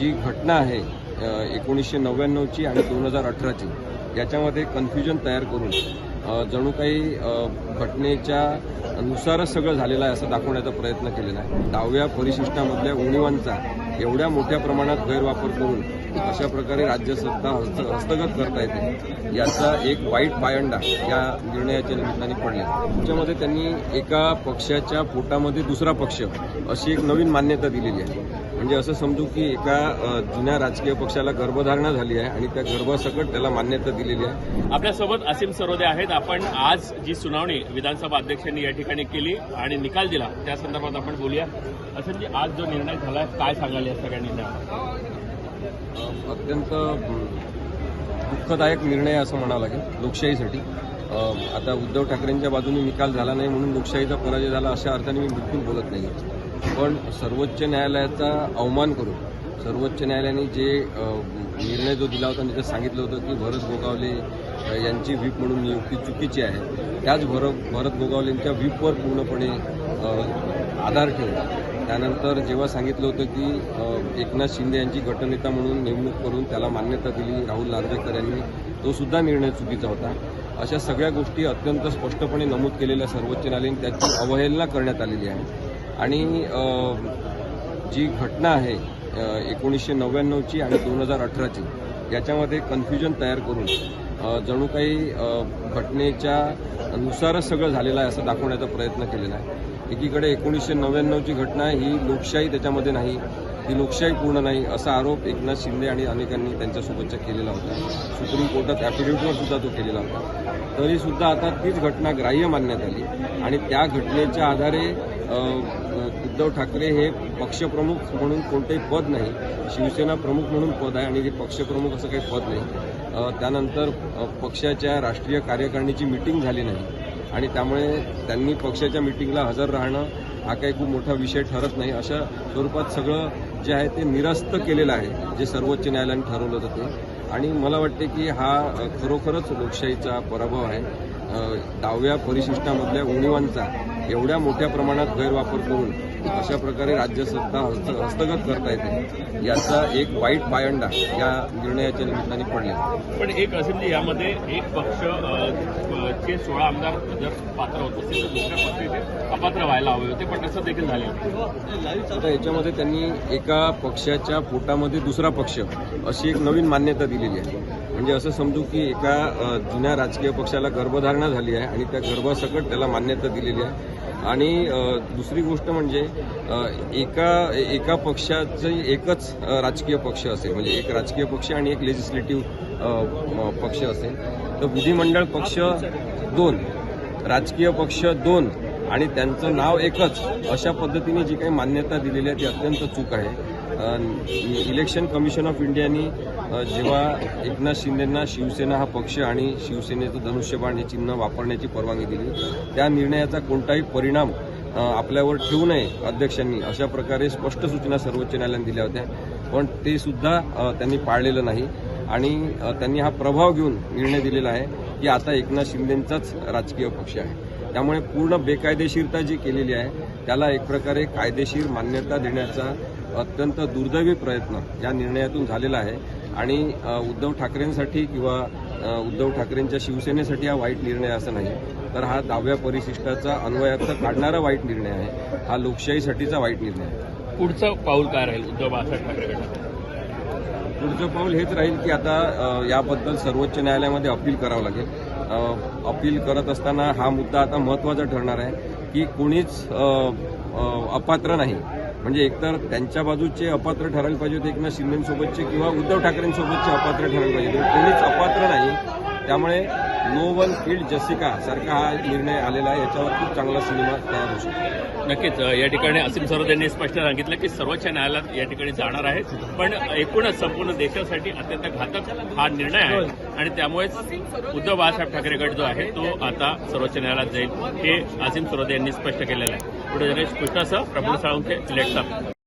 जी घटना आहे एकोणीसशे नव्याण्णवची आणि दोन हजार अठराची याच्यामध्ये कन्फ्युजन तयार करून जणू काही घटनेच्या नुसारच सगळं झालेलं आहे असं दाखवण्याचा प्रयत्न केलेला आहे. दहाव्या परिशिष्टामधल्या उणीवांचा एवढ्या मोठ्या प्रमाणात गैरवापर करून अशा प्रकारे राज्यसत्ता हस्त हस्तगत करता येते याचा एक वाईट पायंडा या निर्णयाच्या निमित्ताने पडला. त्याच्यामध्ये त्यांनी एका पक्षाच्या पोटामध्ये दुसरा पक्ष अशी एक नवीन मान्यता दिलेली आहे. म्हणजे असं समजू की एका जुन्या राजकीय पक्षाला गर्भधारणा झाली आहे आणि त्या गर्भासकट त्याला मान्यता दिलेली आहे. आपल्यासोबत असीम सरोदे आहेत. आपण आज जी सुनावणी विधानसभा अध्यक्षांनी या ठिकाणी केली आणि निकाल दिला त्या संदर्भात आपण बोलूया. असीमजी आज जो निर्णय झाला काय सांगाल या सगळ्या निर्णयावर? अत्यंत दुःखदायक निर्णय असं म्हणावं लागेल लोकशाहीसाठी. आता उद्धव ठाकरेंच्या बाजूने निकाल झाला नाही म्हणून लोकशाहीचा पराजय झाला अशा अर्थाने मी बिलकुल बोलत नाही. पण सर्वोच्च न्यायालयाचा अवमान करून सर्वोच्च न्यायालयाने जे निर्णय जो दिला होता त्याच्यात सांगितलं होतं की भरत गोगावले यांची व्हीप म्हणून नियुक्ती चुकीची आहे. त्याच भर भरत गोगावलेंच्या व्हीपवर पूर्णपणे आधार ठेवला. त्यानंतर जेव्हा सांगितलं होतं की एकनाथ शिंदे यांची गटनेता म्हणून नेमणूक करून त्याला मान्यता दिली राहुल नार्वेकर यांनी तो सुद्धा निर्णय चुकीचा होता. अशा सगळ्या गोष्टी अत्यंत स्पष्टपणे नमूद केलेल्या सर्वोच्च न्यायालयाने त्याची अवहेलना करण्यात आलेली आहे. आणि जी घटना आहे एकोणीसशे नव्याण्णवची आणि दोन हजार अठराची याच्यामध्ये कन्फ्युजन तयार करून जणू काही घटनेच्या नुसारच सगळं झालेलं आहे असं दाखवण्याचा प्रयत्न केलेला आहे. एकीकडे एकोणीसशे नव्याण्णवची घटना ही लोकशाही त्याच्यामध्ये नाही ही लोकशाही पूर्ण नाही असा आरोप एकनाथ शिंदे आणि अनेकांनी त्यांच्यासोबतच्या केलेला होता. सुप्रीम कोर्टात ॲफिडेव्हिटवर सुद्धा तो केलेला होता. तरीसुद्धा आता तीच घटना ग्राह्य मानण्यात आली आणि त्या घटनेच्या आधारे उद्धव ठाकरे हे पक्षप्रमुख म्हणून कोणतेही पद नाही शिवसेना प्रमुख म्हणून पद आहे आणि हे पक्षप्रमुख असं काही पद नाही. त्यानंतर पक्षाच्या राष्ट्रीय कार्यकारिणीची मिटिंग झाली नाही. आणि त्यामुळे त्यांनी पक्षाच्या मिटिंगला हजर राहणं हा काही खूप मोठा विषय ठरत नाही. अशा स्वरूपात सगळं जे आहे ते निरस्त केलेलं आहे जे सर्वोच्च न्यायालयाने ठरवलं होतं ते. आणि मला वाटते की हा खरोखरच लोकशाहीचा पराभव आहे. दहाव्या परिशिष्टामधल्या उणीवांचा एवढ्या मोठ्या प्रमाणात गैरवापर करून अशा प्रकारे राज्यसत्ता हस्त हस्तगत करता येते. याचा एक वाईट पायंडा या निर्णयाच्या निमित्ताने पडला. पण एक असीमजी यामध्ये एक पक्ष चे सोळा आमदार जर पात्र होत असतील तर दुसऱ्या पक्षी ते अपात्र व्हायला हवे होते पण तसं देखील झाले आता याच्यामध्ये त्यांनी एका पक्षाच्या पोटामध्ये दुसरा पक्ष अशी एक नवीन मान्यता दिलेली आहे. म्हणजे असं समजू की एका जुन्या राजकीय पक्षाला गर्भधारणा झाली आहे आणि त्या गर्भासकट त्याला मान्यता दिलेली आहे. आणि दुसरी गोष्ट म्हणजे एका एका पक्षाचं एकच राजकीय पक्ष असेल म्हणजे एक राजकीय पक्ष आणि एक लेजिस्लेटिव्ह पक्ष असेल तर विधिमंडळ पक्ष दोन राजकीय पक्ष दोन आणि त्यांचं नाव एकच अशा पद्धतीने जी काही मान्यता दिलेली आहे ती अत्यंत चूक आहे. इलेक्शन कमिशन ऑफ इंडियानी जेव्हा एकनाथ शिंदेंना शिवसेना हा पक्ष आणि शिवसेनेचं धनुष्यबाण हे चिन्ह वापरण्याची परवानगी दिली त्या निर्णयाचा कोणताही परिणाम आपल्यावर ठेवू नये अध्यक्षांनी अशा प्रकारे स्पष्ट सूचना सर्वोच्च न्यायालयाने दिल्या होत्या. पण ते सुद्धा त्यांनी पाळलेलं नाही आणि त्यांनी हा प्रभाव घेऊन निर्णय दिलेला आहे की आता एकनाथ शिंदेंचाच राजकीय पक्ष आहे. त्यामुळे पूर्ण बेकायदेशीरता जी केलेली आहे त्याला एक प्रकारे कायदेशीर मान्यता देण्याचा अत्यंत दुर्दैवी प्रयत्न या निर्णयातून झालेला आहे. आणि उद्धव ठाकरेंसाठी किंवा उद्धव ठाकरेंच्या शिवसेनेसाठी हा वाईट निर्णय असं नाही. तर हा दहाव्या परिशिष्टाचा अन्वयार्थ काढणारा वाईट निर्णय आहे. हा लोकशाहीसाठीचा वाईट निर्णय आहे. पुढचं पाऊल काय राहील उद्धव बाळासाहेब ठाकरेकडनं पुढचं पाऊल हेच राहील की आता याबद्दल सर्वोच्च न्यायालयामध्ये अपील करावं लागेल. अपील करत असताना हा मुद्दा आता महत्त्वाचा ठरणार आहे की कोणीच अपात्र नाही. म्हणजे एकतर त्यांच्या बाजूचे अपात्र ठरायला पाहिजे होते एकनाथ शिंदेसोबतचे किंवा उद्धव ठाकरेंसोबतचे अपात्र ठरायला पाहिजे होते. कोणीच अपात्र नाही. त्यामुळे नो वन फील्ड जसिका सारखा हा निर्णय आलेला आहे. याच्यावर खूप चांगला सिनेमा तयार होऊ शकतो. नक्कीच या ठिकाणी असीम सरोद यांनी स्पष्ट सांगितलं की सर्वोच्च न्यायालयात या ठिकाणी जाणार आहे. पण एकूणच संपूर्ण देशासाठी अत्यंत घातक हा निर्णय आहे. आणि त्यामुळेच उद्धव बाळासाहेब ठाकरे गट जो आहे तो आता सर्वोच्च न्यायालयात जाईल हे असीम सरोदे यांनी स्पष्ट केलेलं आहे. ఇప్పుడు દિનેશ કૃષ્ણા સાહેબ પ્રફુલ સાવંકે સિલેક્ટ સાહેબ